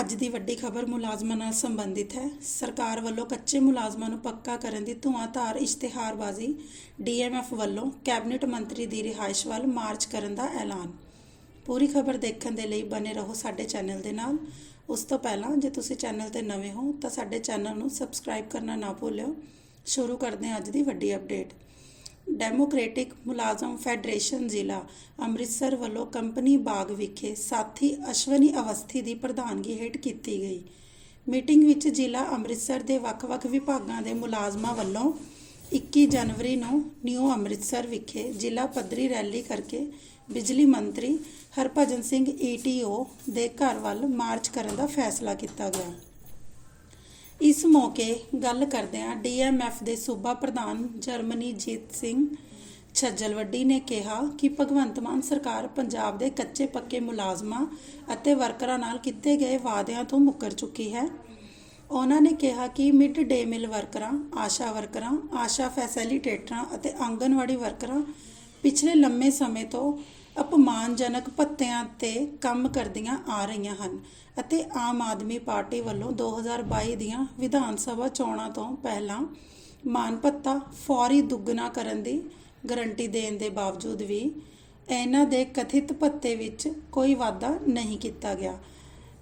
ਅੱਜ ਦੀ ਵੱਡੀ ਖਬਰ ਮੁਲਾਜ਼ਮਾਂ ਨਾਲ ਸੰਬੰਧਿਤ ਹੈ। ਸਰਕਾਰ ਵੱਲੋਂ ਕੱਚੇ ਮੁਲਾਜ਼ਮਾਂ ਨੂੰ ਪੱਕਾ ਕਰਨ ਦੀ ਧੁਆਂਧਾਰ ਇਸ਼ਤਿਹਾਰਬਾਜ਼ੀ ਡੀਐਮਐਫ ਵੱਲੋਂ ਕੈਬਨਿਟ ਮੰਤਰੀ ਦੀ ਰਿਹਾਇਸ਼ ਵੱਲ ਮਾਰਚ ਕਰਨ ਦਾ ਐਲਾਨ। ਪੂਰੀ ਖਬਰ ਦੇਖਣ ਦੇ ਲਈ ਬਨੇ ਰਹੋ ਸਾਡੇ ਚੈਨਲ ਦੇ ਨਾਲ। ਉਸ ਤੋਂ ਪਹਿਲਾਂ ਜੇ ਤੁਸੀਂ ਚੈਨਲ ਤੇ ਨਵੇਂ ਹੋ ਤਾਂ ਸਾਡੇ ਚੈਨਲ ਨੂੰ ਸਬਸਕ੍ਰਾਈਬ ਕਰਨਾ ਨਾ ਭੁੱਲਿਓ। ਸ਼ੁਰੂ ਕਰਦੇ ਹਾਂ ਅੱਜ ਦੀ ਵੱਡੀ ਅਪਡੇਟ। ਡੈਮੋਕ੍ਰੈਟਿਕ ਮੁਲਾਜ਼ਮ ਫੈਡਰੇਸ਼ਨ ਜ਼ਿਲ੍ਹਾ ਅੰਮ੍ਰਿਤਸਰ ਵੱਲੋਂ ਕੰਪਨੀ ਬਾਗ ਵਿਖੇ ਸਾਥੀ ਅਸ਼ਵਨੀ ਅਵਸਥੀ ਦੀ ਪ੍ਰਧਾਨਗੀ ਹੇਠ ਕੀਤੀ ਗਈ। ਮੀਟਿੰਗ ਵਿੱਚ ਜ਼ਿਲ੍ਹਾ ਅੰਮ੍ਰਿਤਸਰ ਦੇ ਵੱਖ-ਵੱਖ ਵਿਭਾਗਾਂ ਦੇ ਮੁਲਾਜ਼ਮਾਂ ਵੱਲੋਂ 21 ਜਨਵਰੀ ਨੂੰ ਨਿਊ ਅੰਮ੍ਰਿਤਸਰ ਵਿਖੇ ਜ਼ਿਲ੍ਹਾ ਪੱਧਰੀ ਰੈਲੀ ਕਰਕੇ ਬਿਜਲੀ ਮੰਤਰੀ ਹਰਭਜਨ ਸਿੰਘ ਈਟੀਓ ਦੇ ਘਰ ਵੱਲ ਮਾਰਚ ਕਰਨ ਦਾ ਫੈਸਲਾ ਕੀਤਾ ਗਿਆ। ਇਸ ਮੌਕੇ ਗੱਲ ਕਰਦਿਆਂ ਡੀਐਮਐਫ ਦੇ ਸੂਬਾ ਪ੍ਰਧਾਨ ਜਰਮਨੀਜੀਤ ਸਿੰਘ ਛੱਜਲਵੱਡੀ ਨੇ ਕਿਹਾ ਕਿ ਭਗਵੰਤ ਮਾਨ ਸਰਕਾਰ ਪੰਜਾਬ ਦੇ ਕੱਚੇ ਪੱਕੇ ਮੁਲਾਜ਼ਮਾਂ ਅਤੇ ਵਰਕਰਾਂ ਨਾਲ ਕੀਤੇ ਗਏ ਵਾਅਦਿਆਂ ਤੋਂ ਮੁੱਕਰ ਚੁੱਕੀ ਹੈ। ਉਹਨਾਂ ਨੇ ਕਿਹਾ ਕਿ ਮਿਡ ਡੇ ਮਿਲ ਵਰਕਰਾਂ, ਆਸ਼ਾ ਵਰਕਰਾਂ, ਆਸ਼ਾ ਫੈਸਿਲਿਟੇਟਰਾਂ ਅਤੇ ਆਂਗਨਵਾੜੀ ਵਰਕਰਾਂ ਪਿਛਲੇ ਲੰਮੇ ਸਮੇਂ ਤੋਂ ਅਪਮਾਨਜਨਕ ਭੱਤਿਆਂ ਤੇ ਕੰਮ ਕਰਦੀਆਂ ਆ ਰਹੀਆਂ ਹਨ ਅਤੇ ਆਮ ਆਦਮੀ ਪਾਰਟੀ ਵੱਲੋਂ 2022 ਦੀਆਂ ਵਿਧਾਨ ਸਭਾ ਚੋਣਾਂ ਤੋਂ ਪਹਿਲਾਂ ਮਾਨ ਭੱਤਾ ਫੌਰੀ ਦੁੱਗਣਾ ਕਰਨ ਦੀ ਗਰੰਟੀ ਦੇਣ ਦੇ ਬਾਵਜੂਦ ਵੀ ਇਹਨਾਂ ਦੇ ਕਥਿਤ ਭੱਤੇ ਵਿੱਚ ਕੋਈ ਵਾਧਾ ਨਹੀਂ ਕੀਤਾ ਗਿਆ।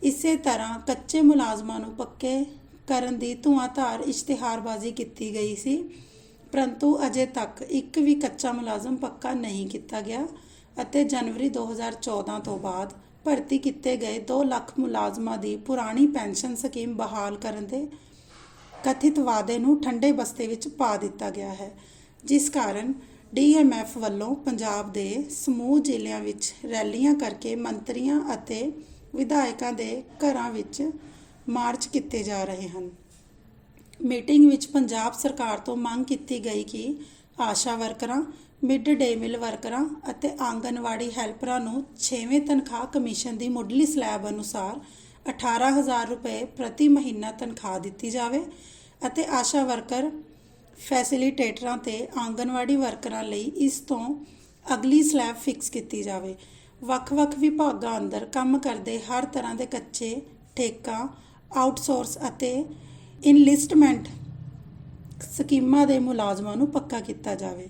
ਇਸੇ ਤਰ੍ਹਾਂ ਕੱਚੇ ਮੁਲਾਜ਼ਮਾਂ ਨੂੰ ਪੱਕੇ ਕਰਨ ਦੀ ਧੁਆਂਧਾਰ ਇਸ਼ਤਿਹਾਰਬਾਜ਼ੀ ਕੀਤੀ ਗਈ ਸੀ, ਪਰੰਤੂ ਅਜੇ ਤੱਕ ਇੱਕ ਵੀ ਕੱਚਾ ਮੁਲਾਜ਼ਮ ਪੱਕਾ ਨਹੀਂ ਕੀਤਾ ਗਿਆ। ਅਤੇ ਜਨਵਰੀ 2014 ਤੋਂ ਬਾਅਦ ਭਰਤੀ ਕੀਤੇ ਗਏ 2 ਲੱਖ ਮੁਲਾਜ਼ਮਾਂ ਦੀ ਪੁਰਾਣੀ ਪੈਨਸ਼ਨ ਸਕੀਮ ਬਹਾਲ ਕਰਨ ਦੇ ਕਥਿਤ ਵਾਅਦੇ ਨੂੰ ਠੰਡੇ ਬਸਤੇ ਵਿੱਚ ਪਾ ਦਿੱਤਾ ਗਿਆ ਹੈ, ਜਿਸ ਕਾਰਨ ਡੀਐਮਐਫ ਵੱਲੋਂ ਪੰਜਾਬ ਦੇ ਸਮੂਹ ਜ਼ਿਲ੍ਹਿਆਂ ਵਿੱਚ ਰੈਲੀਆਂ ਕਰਕੇ ਮੰਤਰੀਆਂ ਅਤੇ ਵਿਧਾਇਕਾਂ ਦੇ ਘਰਾਂ ਵਿੱਚ ਮਾਰਚ ਕੀਤੇ ਜਾ ਰਹੇ ਹਨ। ਮੀਟਿੰਗ ਵਿੱਚ ਪੰਜਾਬ ਸਰਕਾਰ ਤੋਂ ਮੰਗ ਕੀਤੀ ਗਈ ਕਿ ਆਸ਼ਾ ਵਰਕਰਾਂ, ਮਿਡ ਡੇ ਮਿਲ ਵਰਕਰਾਂ ਅਤੇ ਆਂਗਨਵਾੜੀ ਹੈਲਪਰਾਂ ਨੂੰ 6ਵੇਂ ਤਨਖਾਹ ਕਮਿਸ਼ਨ ਦੀ ਮੁੱਢਲੀ ਸਲੈਬ ਅਨੁਸਾਰ 18000 ਰੁਪਏ ਪ੍ਰਤੀ ਮਹੀਨਾ ਤਨਖਾਹ ਦਿੱਤੀ ਜਾਵੇ ਅਤੇ ਆਸ਼ਾ ਵਰਕਰ ਫੈਸਿਲਿਟੇਟਰਾਂ ਤੇ ਆਂਗਨਵਾੜੀ ਵਰਕਰਾਂ ਲਈ ਇਸ ਤੋਂ ਅਗਲੀ ਸਲੈਬ ਫਿਕਸ ਕੀਤੀ ਜਾਵੇ। ਵੱਖ-ਵੱਖ ਵਿਭਾਗਾਂ ਅੰਦਰ ਕੰਮ ਕਰਦੇ ਹਰ ਤਰ੍ਹਾਂ ਦੇ ਕੱਚੇ, ਠੇਕਾ, ਆਊਟਸੋਰਸ ਅਤੇ ਇਨਲਿਸਟਮੈਂਟ ਸਕੀਮਾਂ ਦੇ ਮੁਲਾਜ਼ਮਾਂ ਨੂੰ ਪੱਕਾ ਕੀਤਾ ਜਾਵੇ।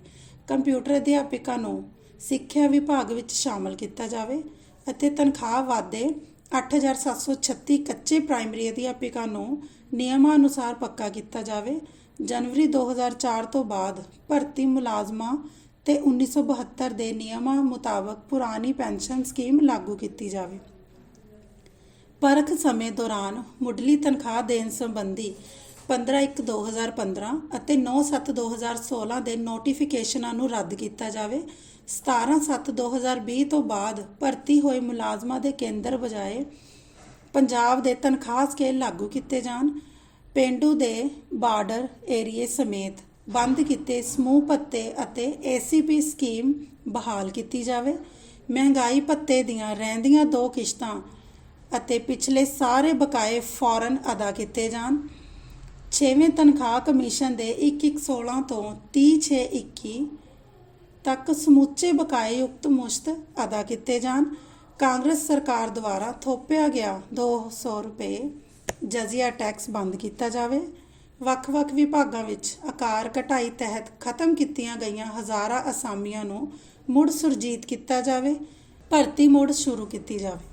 ਕੰਪਿਊਟਰ ਅਧਿਆਪਕਾਂ ਨੂੰ ਸਿੱਖਿਆ ਵਿਭਾਗ ਵਿੱਚ ਸ਼ਾਮਲ ਕੀਤਾ ਜਾਵੇ ਅਤੇ ਤਨਖਾਹ ਵਾਧੇ 8736 ਕੱਚੇ ਪ੍ਰਾਇਮਰੀ ਅਧਿਆਪਕਾਂ ਨੂੰ ਨਿਯਮਾਂ ਅਨੁਸਾਰ ਪੱਕਾ ਕੀਤਾ ਜਾਵੇ। ਜਨਵਰੀ 2004 ਤੋਂ ਬਾਅਦ ਭਰਤੀ ਮੁਲਾਜ਼ਮਾਂ ਤੇ 1972 ਦੇ ਨਿਯਮਾਂ ਮੁਤਾਬਕ ਪੁਰਾਣੀ ਪੈਨਸ਼ਨ ਸਕੀਮ ਲਾਗੂ ਕੀਤੀ ਜਾਵੇ। ਪਰਖ ਸਮੇਂ ਦੌਰਾਨ ਮੁੱਢਲੀ ਤਨਖਾਹ ਦੇਣ ਸੰਬੰਧੀ 15/1/2015 ਅਤੇ 9/7/2016 ਦੇ ਨੋਟੀਫਿਕੇਸ਼ਨਾਂ ਨੂੰ ਰੱਦ ਕੀਤਾ ਜਾਵੇ 17/7/2020 ਤੋਂ ਬਾਅਦ ਭਰਤੀ ਹੋਏ ਮੁਲਾਜ਼ਮਾਂ ਦੇ ਕੇਂਦਰ ਬਜਾਏ ਪੰਜਾਬ ਦੇ ਤਨਖਾਹ ਸਕੇਲ ਲਾਗੂ ਕੀਤੇ ਜਾਣ, ਪਿੰਡੂ ਦੇ ਬਾਰਡਰ ਏਰੀਏ ਸਮੇਤ ਬੰਦ ਕੀਤੇ ਸਮੂਹ ਭੱਤੇ ਅਤੇ ਏਸੀਪੀ ਸਕੀਮ ਬਹਾਲ ਕੀਤੀ ਜਾਵੇ। ਮਹਿੰਗਾਈ ਭੱਤੇ ਦੀਆਂ ਰਹਿੰਦੀਆਂ ਦੋ ਕਿਸ਼ਤਾਂ ਅਤੇ ਪਿਛਲੇ ਸਾਰੇ ਬਕਾਏ ਫੌਰਨ ਅਦਾ ਕੀਤੇ ਜਾਣ। ਛੇਵੇਂ ਤਨਖਾਹ ਕਮਿਸ਼ਨ ਦੇ 1116 ਤੋਂ 30621 ਤੱਕ ਸਮੁੱਚੇ ਬਕਾਏ ਉਕਤ ਮੁਸ਼ਤ ਅਦਾ ਕੀਤੇ ਜਾਣ। ਕਾਂਗਰਸ ਸਰਕਾਰ ਦੁਆਰਾ ਥੋਪਿਆ ਗਿਆ 200 ਰੁਪਏ ਜਜ਼ੀਆ ਟੈਕਸ ਬੰਦ ਕੀਤਾ ਜਾਵੇ। ਵੱਖ-ਵੱਖ ਵਿਭਾਗਾਂ ਵਿੱਚ ਆਕਾਰ ਘਟਾਈ ਤਹਿਤ ਖਤਮ ਕੀਤੀਆਂ ਗਈਆਂ ਹਜ਼ਾਰਾਂ ਅਸਾਮੀਆਂ ਨੂੰ ਮੁੜ ਸੁਰਜੀਤ ਕੀਤਾ ਜਾਵੇ। ਭਰਤੀ ਮੁੜ ਸ਼ੁਰੂ ਕੀਤੀ ਜਾਵੇ।